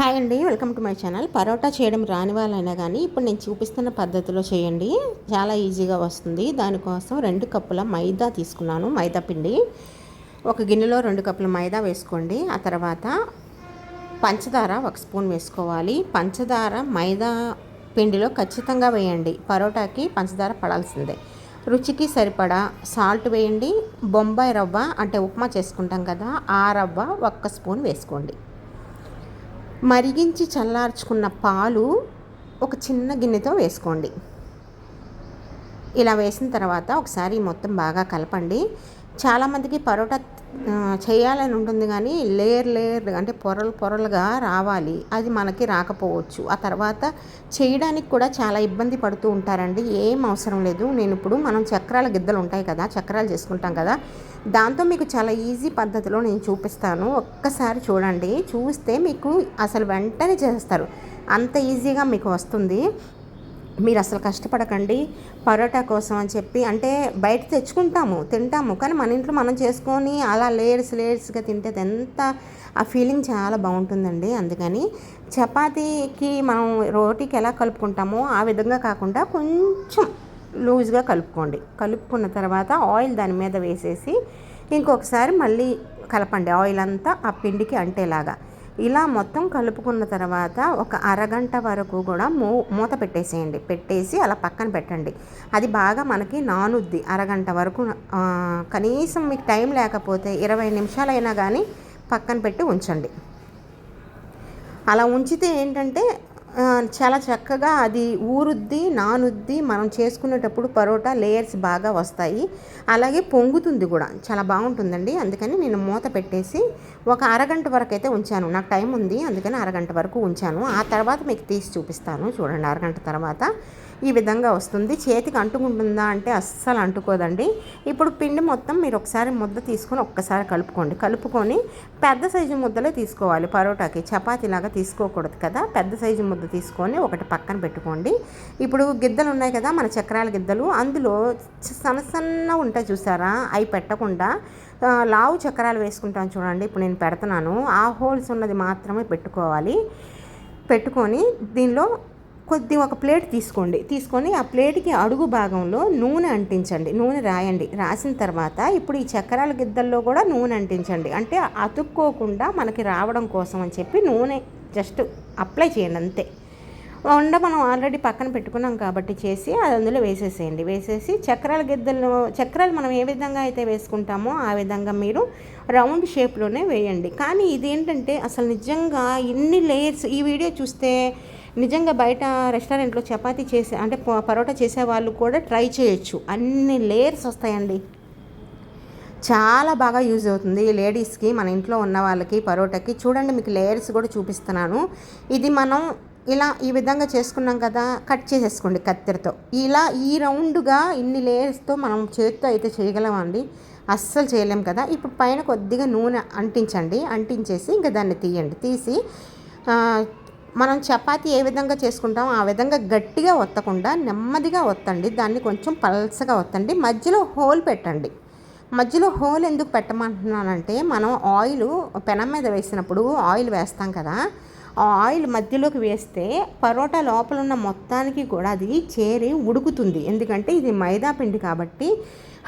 Hi అండి welcome to my channel. Parotta చేయడం రాని వాళ్ళైనా కానీ ఇప్పుడు నేను చూపిస్తున్న పద్ధతిలో చేయండి. చాలా ఈజీగా వస్తుంది. దానికోసం రెండు కప్పుల మైదా తీసుకున్నాను మైదా పిండి. ఒక గిన్నెలో రెండు కప్పుల మైదా వేసుకోండి. ఆ తర్వాత పంచదార ఒక స్పూన్ వేసుకోవాలి. పంచదార మైదా పిండిలో ఖచ్చితంగా వేయండి. పరోటాకి పంచదార పడాల్సిందే. రుచికి సరిపడా సాల్ట్ వేయండి. బొంబాయి రవ్వ అంటే ఉప్మా చేసుకుంటాం కదా ఆ రవ్వ ఒక్క స్పూన్ వేసుకోండి. మరిగించి చల్లార్చుకున్న పాలు ఒక చిన్న గిన్నెతో వేసుకోండి. ఇలా వేసిన తర్వాత ఒకసారి మొత్తం బాగా కలపండి. చాలామందికి పరోటా చేయాలని ఉంటుంది కానీ లేయర్ లేయర్ అంటే పొరలు పొరలుగా రావాలి. అది మనకి రాకపోవచ్చు. ఆ తర్వాత చేయడానికి కూడా చాలా ఇబ్బంది పడుతూ ఉంటారండి. ఏం అవసరం లేదు. నేను ఇప్పుడు మనం చక్రాల గిద్దలు ఉంటాయి కదా చక్రాలు చేసుకుంటాం కదా దాంతో మీకు చాలా ఈజీ పద్ధతిలో నేను చూపిస్తాను. ఒక్కసారి చూడండి. చూస్తే మీకు అసలు వెంటనే చేస్తారు అంత ఈజీగా మీకు వస్తుంది. మీరు అసలు కష్టపడకండి పరోటా కోసం అని చెప్పి అంటే బయట తెచ్చుకుంటాము తింటాము కానీ మన ఇంట్లో మనం చేసుకొని అలా లేయర్స్ లేయర్స్గా తింటే ఎంత ఆ ఫీలింగ్ చాలా బాగుంటుందండి. అందుకని చపాతీకి మనం రోటీకి ఎలా కలుపుకుంటామో ఆ విధంగా కాకుండా కొంచెం లూజ్గా కలుపుకోండి. కలుపుకున్న తర్వాత ఆయిల్ దాని మీద వేసేసి ఇంకొకసారి మళ్ళీ కలపండి. ఆయిల్ అంతా ఆ పిండికి అంటేలాగా. ఇలా మొత్తం కలుపుకున్న తర్వాత ఒక అరగంట వరకు కూడా మూ మూత పెట్టేసేయండి. పెట్టేసి అలా పక్కన పెట్టండి. అది బాగా మనకి నానుద్ది అరగంట వరకు. కనీసం మీకు టైం లేకపోతే ఇరవై నిమిషాలైనా కానీ పక్కన పెట్టి ఉంచండి. అలా ఉంచితే ఏంటంటే చాలా చక్కగా అది ఊరుద్ది నానుద్ది. మనం చేసుకునేటప్పుడు పరోటా లేయర్స్ బాగా వస్తాయి. అలాగే పొంగుతుంది కూడా. చాలా బాగుంటుందండి. అందుకని నేను మూత పెట్టేసి ఒక అరగంట వరకు అయితే ఉంచాను. నాకు టైం ఉంది అందుకని అరగంట వరకు ఉంచాను. ఆ తర్వాత మీకు తీసి చూపిస్తాను. చూడండి అరగంట తర్వాత ఈ విధంగా వస్తుంది. చేతికి అంటుకుంటుందా అంటే అస్సలు అంటుకోదండి. ఇప్పుడు పిండి మొత్తం మీరు ఒకసారి ముద్ద తీసుకొని ఒక్కసారి కలుపుకోండి. కలుపుకొని పెద్ద సైజు ముద్దలే తీసుకోవాలి పరోటాకి. చపాతీలాగా తీసుకోకూడదు కదా. పెద్ద సైజు ముద్ద తీసుకొని ఒకటి పక్కన పెట్టుకోండి. ఇప్పుడు గిద్దలు ఉన్నాయి కదా మన చక్రాల గిద్దలు. అందులో సన్న సన్న ఉంటాయి చూసారా? అవి పెట్టకుండా లావు చక్రాలు వేసుకుంటాను చూడండి. ఇప్పుడు నేను నేను పెడుతున్నాను ఆ హోల్స్ ఉన్నది మాత్రమే పెట్టుకోవాలి. పెట్టుకొని దీనిలో కొద్ది ఒక ప్లేట్ తీసుకోండి. తీసుకొని ఆ ప్లేట్కి అడుగు భాగంలో నూనె అంటించండి. నూనె రాయండి. రాసిన తర్వాత ఇప్పుడు ఈ చక్రాల గిద్దల్లో కూడా నూనె అంటించండి. అంటే అతుక్కోకుండా మనకి రావడం కోసం అని చెప్పి నూనె జస్ట్ అప్లై చేయండి అంతే. వండ మనం ఆల్రెడీ పక్కన పెట్టుకున్నాం కాబట్టి చేసి అది అందులో వేసేసేయండి. వేసేసి చక్రాల గిద్దలు చక్రాలు మనం ఏ విధంగా అయితే వేసుకుంటామో ఆ విధంగా మీరు రౌండ్ షేప్లోనే వేయండి. కానీ ఇదేంటంటే అసలు నిజంగా ఇన్ని లేయర్స్ ఈ వీడియో చూస్తే నిజంగా బయట రెస్టారెంట్లో చపాతీ చేసే అంటే పరోటా చేసే వాళ్ళు కూడా ట్రై చేయొచ్చు. అన్ని లేయర్స్ వస్తాయండి. చాలా బాగా యూజ్ అవుతుంది లేడీస్కి మన ఇంట్లో ఉన్న వాళ్ళకి పరోటాకి. చూడండి మీకు లేయర్స్ కూడా చూపిస్తున్నాను. ఇది మనం ఇలా ఈ విధంగా చేసుకున్నాం కదా కట్ చేసేసుకోండి కత్తెరతో. ఇలా ఈ రౌండ్గా ఇన్ని లేయర్స్తో మనం చేతితో అయితే చేయగలమండి. అస్సలు చేయలేం కదా. ఇప్పుడు పైన కొద్దిగా నూనె అంటించండి. అంటించేసి ఇంకా దాన్ని తీయండి. తీసి మనం చపాతి ఏ విధంగా చేసుకుంటాం ఆ విధంగా గట్టిగా ఒత్తకుండా నెమ్మదిగా ఒత్తండి. దాన్ని కొంచెం పల్సగా ఒత్తండి. మధ్యలో హోల్ పెట్టండి. మధ్యలో హోల్ ఎందుకు పెట్టమంటున్నానంటే మనం ఆయిల్ పెనం మీద వేసినప్పుడు ఆయిల్ వేస్తాం కదా ఆ ఆయిల్ మధ్యలోకి వేస్తే పరోటా లోపల ఉన్న మొత్తానికి కూడా అది చేరి ఉడుకుతుంది. ఎందుకంటే ఇది మైదా పిండి కాబట్టి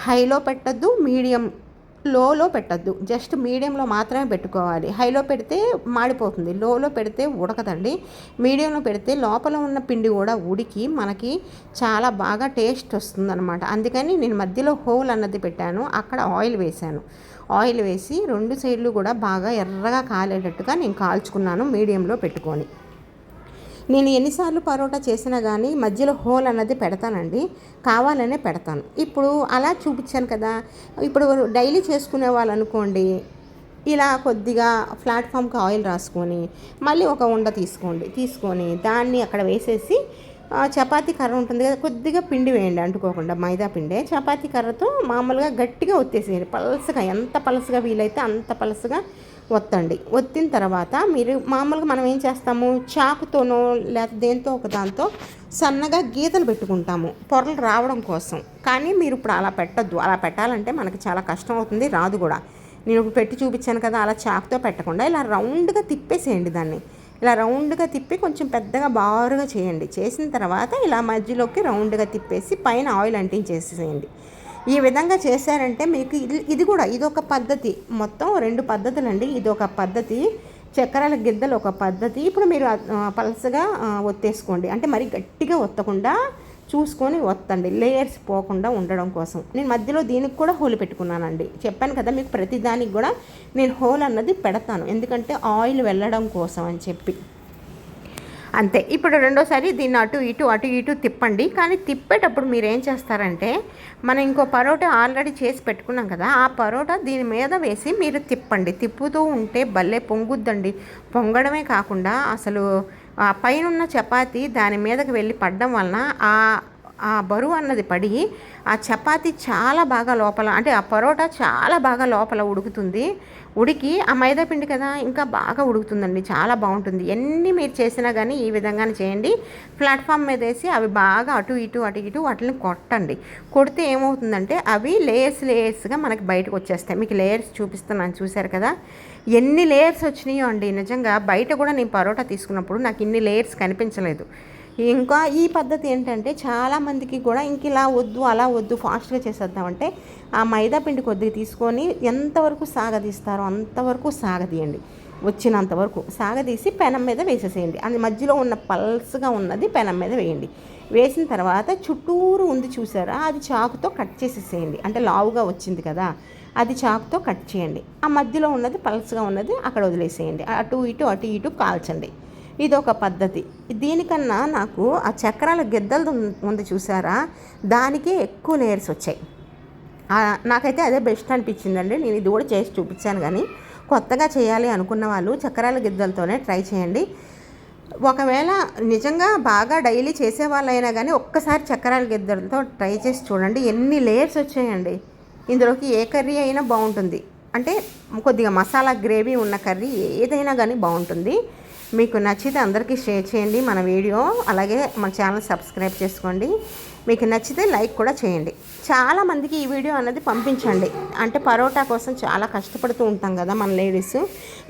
హైలో పెట్టద్దు మీడియం లోలో పెట్టద్దు. జస్ట్ మీడియంలో మాత్రమే పెట్టుకోవాలి. హైలో పెడితే మాడిపోతుంది. లోలో పెడితే ఉడకదండి. మీడియంలో పెడితే లోపల ఉన్న పిండి కూడా ఉడికి మనకి చాలా బాగా టేస్ట్ వస్తుందన్నమాట. అందుకని నేను మధ్యలో హోల్ అన్నది పెట్టాను. అక్కడ ఆయిల్ వేశాను. ఆయిల్ వేసి రెండు సైడ్లు కూడా బాగా ఎర్రగా కాలేటట్టుగా నేను కాల్చుకున్నాను మీడియంలో పెట్టుకొని. నేను ఎన్నిసార్లు పరోటా చేసినా కానీ మధ్యలో హోల్ అన్నది పెడతానండి. కావాలనే పెడతాను. ఇప్పుడు అలా చూపించాను కదా. ఇప్పుడు డైలీ చేసుకునే వాళ్ళు అనుకోండి ఇలా కొద్దిగా ప్లాట్ఫామ్కి ఆయిల్ రాసుకొని మళ్ళీ ఒక ఉండ తీసుకోండి. తీసుకొని దాన్ని అక్కడ వేసేసి చపాతీ కర్ర ఉంటుంది కదా కొద్దిగా పిండి వేయండి అంటుకోకుండా మైదా పిండే. చపాతీ కర్రతో మామూలుగా గట్టిగా ఒత్తేసేయండి. పలసగా ఎంత పలసగా వీలైతే అంత పలసగా ఒత్తండి ఒత్తిన తర్వాత మీరు మామూలుగా మనం ఏం చేస్తాము? చాకుతోనో లేకపోతే దేంతో ఒక దాంతో సన్నగా గీతలు పెట్టుకుంటాము పొరలు రావడం కోసం. కానీ మీరు ఇప్పుడు అలా పెట్టద్దు. అలా పెట్టాలంటే మనకి చాలా కష్టం అవుతుంది. రాదు కూడా. నేను ఇప్పుడు పెట్టి చూపించాను కదా అలా చాకుతో పెట్టకుండా ఇలా రౌండ్గా తిప్పేసేయండి దాన్ని. ఇలా రౌండ్గా తిప్పి కొంచెం పెద్దగా బారుగా చేయండి. చేసిన తర్వాత ఇలా మధ్యలోకి రౌండ్గా తిప్పేసి పైన ఆయిల్ అంటించేసేయండి. ఈ విధంగా చేశారంటే మీకు ఇది ఇది కూడా ఇది ఒక పద్ధతి. మొత్తం రెండు పద్ధతులు అండి ఇది ఒక పద్ధతి చక్రాల గిద్దలు ఒక పద్ధతి. ఇప్పుడు మీరు పలసగా ఒత్తేసుకోండి. అంటే మరి గట్టిగా ఒత్తకుండా చూసుకొని వత్తండి లేయర్స్ పోకుండా ఉండడం కోసం. నేను మధ్యలో దీనికి కూడా హోల్ పెట్టుకున్నానండి. చెప్పాను కదా మీకు ప్రతిదానికి కూడా నేను హోల్ అన్నది పెడతాను. ఎందుకంటే ఆయిల్ వెళ్ళడం కోసం అని చెప్పి. అంతే. ఇప్పుడు రెండోసారి దీన్ని అటు ఇటు అటు ఇటు తిప్పండి. కానీ తిప్పేటప్పుడు మీరు ఏం చేస్తారంటే మనం ఇంకో పరోటా ఆల్రెడీ చేసి పెట్టుకున్నాం కదా ఆ పరోటా దీని మీద వేసి మీరు తిప్పండి. తిప్పుతూ ఉంటే భలే పొంగుద్దండి. పొంగడమే కాకుండా అసలు ఆ పైన చపాతీ దాని మీదకి వెళ్ళి పడడం వలన ఆ ఆ బరువు అన్నది పడి ఆ చపాతి చాలా బాగా లోపల అంటే ఆ పరోటా చాలా బాగా లోపల ఉడుకుతుంది. ఉడికి ఆ మైదా పిండి కదా ఇంకా బాగా ఉడుకుతుందండి చాలా బాగుంటుంది. ఎన్ని మీరు చేసినా కానీ ఈ విధంగానే చేయండి. ప్లాట్ఫామ్ మీద వేసి అవి బాగా అటు ఇటు అటు ఇటు వాటిని కొట్టండి. కొడితే ఏమవుతుందంటే అవి లేయర్స్ లేయర్స్గా మనకి బయటకు వచ్చేస్తాయి. మీకు లేయర్స్ చూపిస్తున్నాను చూశారు కదా? ఎన్ని లేయర్స్ వచ్చినాయో అండి. నిజంగా బయట కూడా నేను పరోటా తీసుకున్నప్పుడు నాకు ఇన్ని లేయర్స్ కనిపించలేదు. ఇంకా ఈ పద్ధతి ఏంటంటే చాలామందికి కూడా ఇంక ఇలా వద్దు అలా వద్దు ఫాస్ట్గా చేసేద్దామంటే ఆ మైదా పిండి కొద్దిగా తీసుకొని ఎంతవరకు సాగదీస్తారో అంతవరకు సాగదీయండి. వచ్చినంత వరకు సాగదీసి పెనం మీద వేసేసేయండి. అది మధ్యలో ఉన్న పల్స్గా ఉన్నది పెనం మీద వేయండి. వేసిన తర్వాత చుట్టూరు ఉంది చూసారా? అది చాకుతో కట్ చేసేసేయండి. అంటే లావుగా వచ్చింది కదా అది చాకుతో కట్ చేయండి. ఆ మధ్యలో ఉన్నది పల్స్గా ఉన్నది అక్కడ వదిలేసేయండి. అటు ఇటు అటు ఇటు కాల్చండి. ఇది ఒక పద్ధతి. దీనికన్నా నాకు ఆ చక్రాల గిద్దలు ఉంది చూసారా? దానికే ఎక్కువ లేయర్స్ వచ్చాయి. నాకైతే అదే బెస్ట్ అనిపించిందండి. నేను ఇది కూడా చేసి చూపించాను కానీ కొత్తగా చేయాలి అనుకున్న వాళ్ళు చక్రాల గిద్దలతోనే ట్రై చేయండి. ఒకవేళ నిజంగా బాగా డైలీ చేసే వాళ్ళైనా కానీ ఒక్కసారి చక్రాల గిద్దలతో ట్రై చేసి చూడండి. ఎన్ని లేయర్స్ వచ్చాయండి. ఇందులోకి ఏ కర్రీ అయినా బాగుంటుంది. అంటే కొద్దిగా మసాలా గ్రేవీ ఉన్న కర్రీ ఏదైనా కానీ బాగుంటుంది. మీకు నచ్చితే అందరికీ షేర్ చేయండి మన వీడియో. అలాగే మన ఛానల్ సబ్స్క్రైబ్ చేసుకోండి. మీకు నచ్చితే లైక్ కూడా చేయండి. చాలామందికి ఈ వీడియో అన్నది పంపించండి. అంటే పరోటా కోసం చాలా కష్టపడుతూ ఉంటాం కదా మన లేడీస్.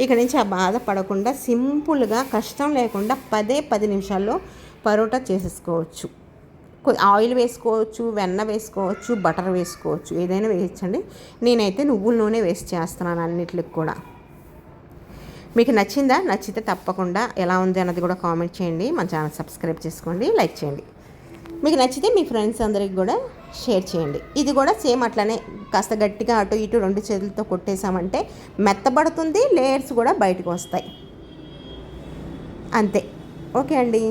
ఇక నుంచి ఆ బాధ పడకుండా సింపుల్గా కష్టం లేకుండా పదే పది నిమిషాల్లో పరోటా చేసేసుకోవచ్చు. ఆయిల్ వేసుకోవచ్చు వెన్న వేసుకోవచ్చు బటర్ వేసుకోవచ్చు ఏదైనా వేయించండి నేనైతే నువ్వుల నూనె వేసి చేస్తున్నాను అన్నిటికి కూడా. మీకు నచ్చిందా? నచ్చితే తప్పకుండా ఎలా ఉంది అన్నది కూడా కామెంట్ చేయండి. మన ఛానల్ సబ్స్క్రైబ్ చేసుకోండి లైక్ చేయండి. మీకు నచ్చితే మీ ఫ్రెండ్స్ అందరికి కూడా షేర్ చేయండి. ఇది కూడా సేమ్ అట్లానే కాస్త గట్టిగా అటు ఇటు రెండు చేతులతో కొట్టేసామంటే మెత్తబడుతుంది లేయర్స్ కూడా బయటకు వస్తాయి. అంతే. ఓకే అండి.